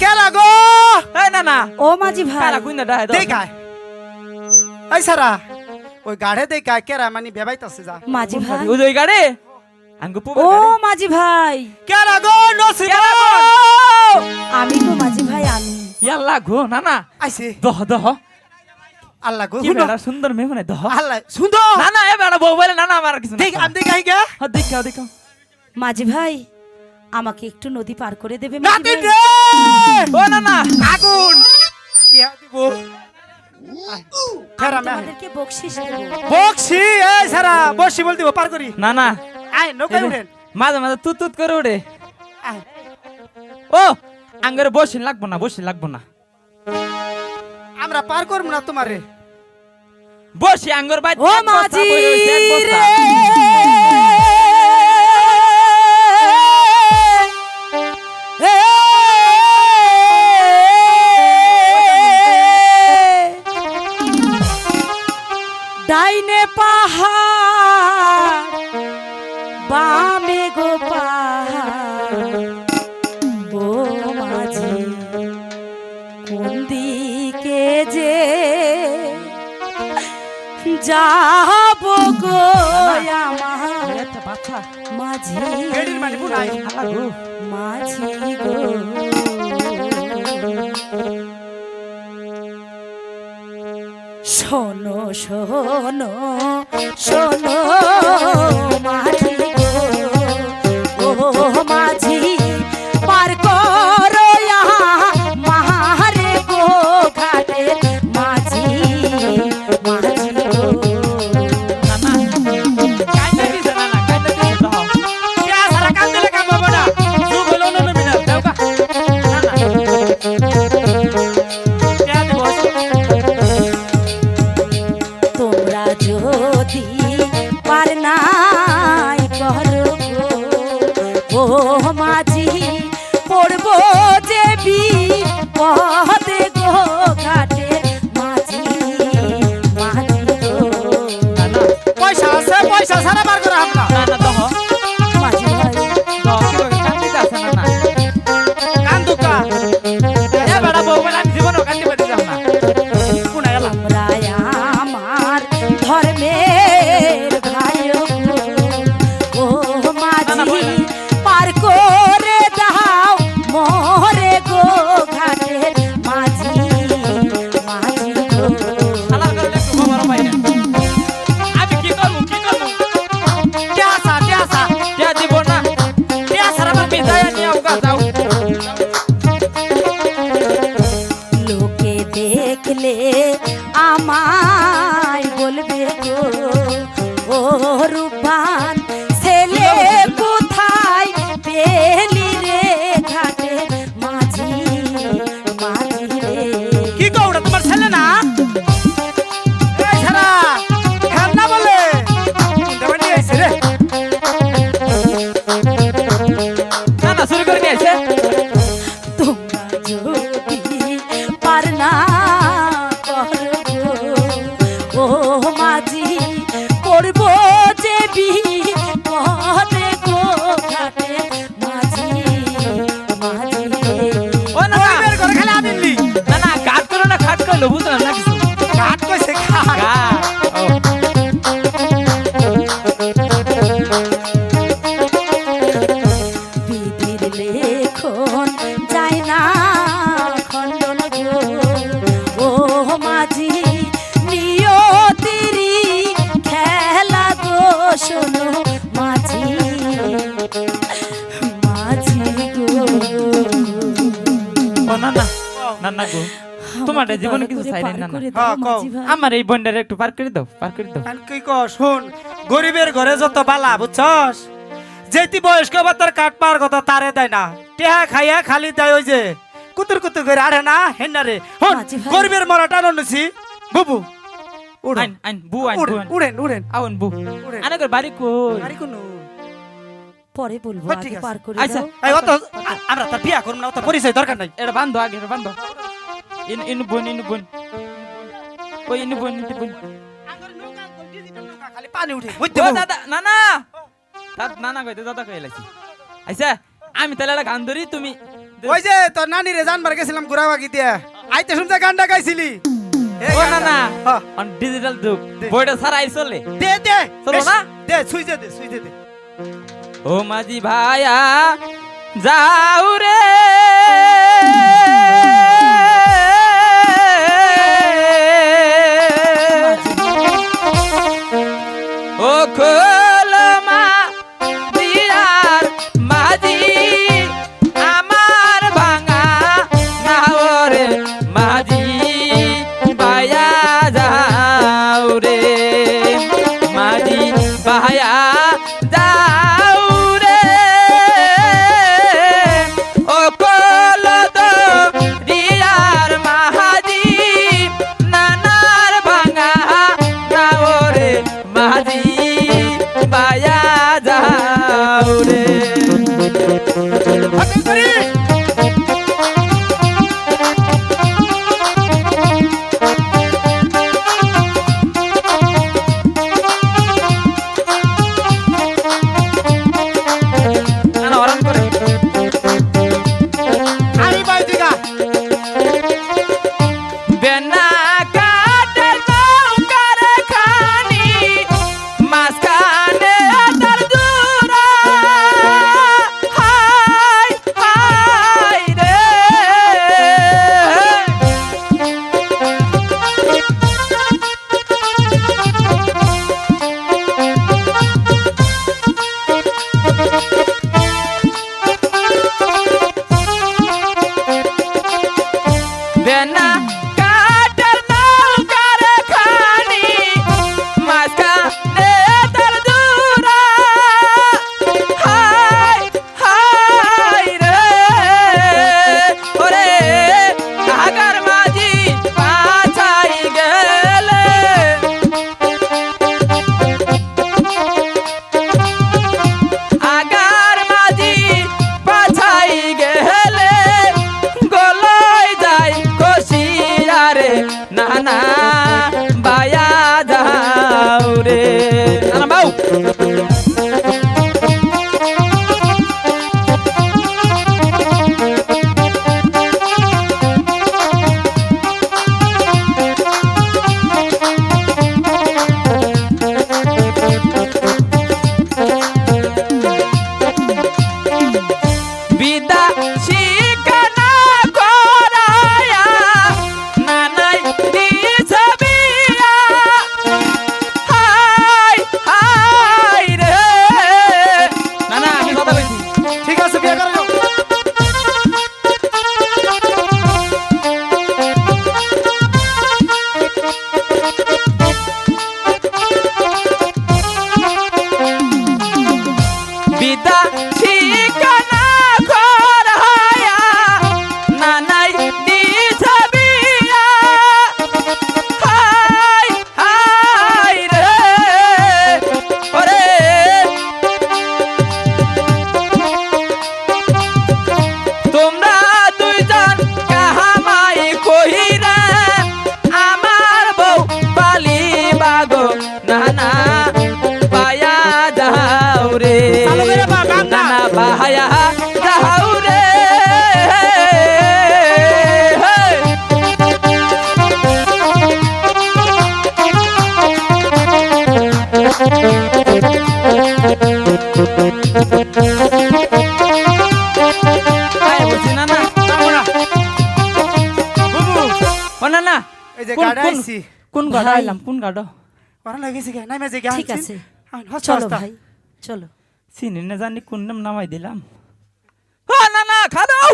কেলা গো? এই না না। ও মাঝি ভাই। কারা কুইনা দাও। দেখায় এই সারা ওই গাড়ে দেখায় কেরা মানে বেবাইতাছে যা। মাঝি ভাই। ওই ওই গাড়ি আঙ্গু পুবে ও মাঝি ভাই। কেলা গো নসিব। আমি তো মাঝি ভাই আমি। ইয়াল্লা গো না না। আইছে। দহ দহ। আল্লাহ গো বেড়া সুন্দর মেয়ে মানে দহ। আল্লাহ শুনো। না না এ বেড়া বউ বলে না না আমার কিছু দেখ আমি দেখাই গে। দেখাও দেখাও। মাঝি ভাই আমাকে একটু নদী পার করে দেবে মাঝি রে ও না না আগুন! টিয়া দিব। ফেরা মে তোমাদেরকে বকশিস দেবো। বক্সি এই সারা বসি বল দিব পার করি। না না। আয় নৌকায় উঠেন। মাঝে মাঝে তুত তুত করে ওঠে আয়। ও আঙ্গরে বসিন লাগবো না বসিন লাগবো না। আমরা পার করব না তোমারে। বসি আঙ্গর বাই ও মাঝি রে! পাহাড় বামে গো পাহাড় ও মাঝি কোন দিকে যে যাব গো আমার মাঝি মাঝি গো। শোনো শোনো শোনো মাঝি me মাঝি নিয়তিরি খেলা গো শোনো মাঝি মাঝি গো। না না না না গো তোমার জীবনে কিছু চাই না না হ্যাঁ, আমার এই বন্ডারে একটু পার করে দাও পার করে দাও। কি কস শুন গরিবের ঘরে যত বালা বুঝছস? যেতি বয়স্ক বাতার কাট পার কথা তারে দেয় না। টেহা খাইয়া খালি দেয় ওই যে কুতুর কুতুর করে আড়ে না হেন্না রে। হন মাঝি ভাই। গরিবের মরা টানো নিছি বুবু উড়েন আইন আইন বু আইন বু আইন। উড়েন উড়েন আউন বু। উড়েন। আনে বাড়ি কই? আরে কোনো? পরে বলব হ্যাঁ, আগে আছে। পার করে আচ্ছা দাও এই অত আ- আমরা তার বিয়া করব না অত পরিচয় দরকার নাই। এটা বান্ধো আগে এটা বান্ধো। ইন ইন বোন ইন বোন। ওই ইন বোন ইন বোন। খালি পানি উঠে। ও দাদা না না। দাদ- না না কইতে দাদা কই লাইছি। আচ্ছা আমি তাহলে একটা গান ধরি তুমি ওই যে তোর নানি রে জানবার গেছিলাম ঘুরাবা গিতিয়া আইতে শুনতে গানটা গাইছিলি? ও না না। অন ডিজিটাল যুগ। বইটা সারাই আই চলে। দে দে। চলো না? দে সুইজে দে সুইজে দে। ও মাজি ভাইয়া যাও রে। বাহায়া যাহাও রে কোন গাড়া আইলাম কোন গাড়া ওরা লাগিয়েছে নাই মেজে গেছে ঠিক আছে চলো ভাই চলো চিনি না জানি কোন নাম নামাই দিলাম। না না খা দাও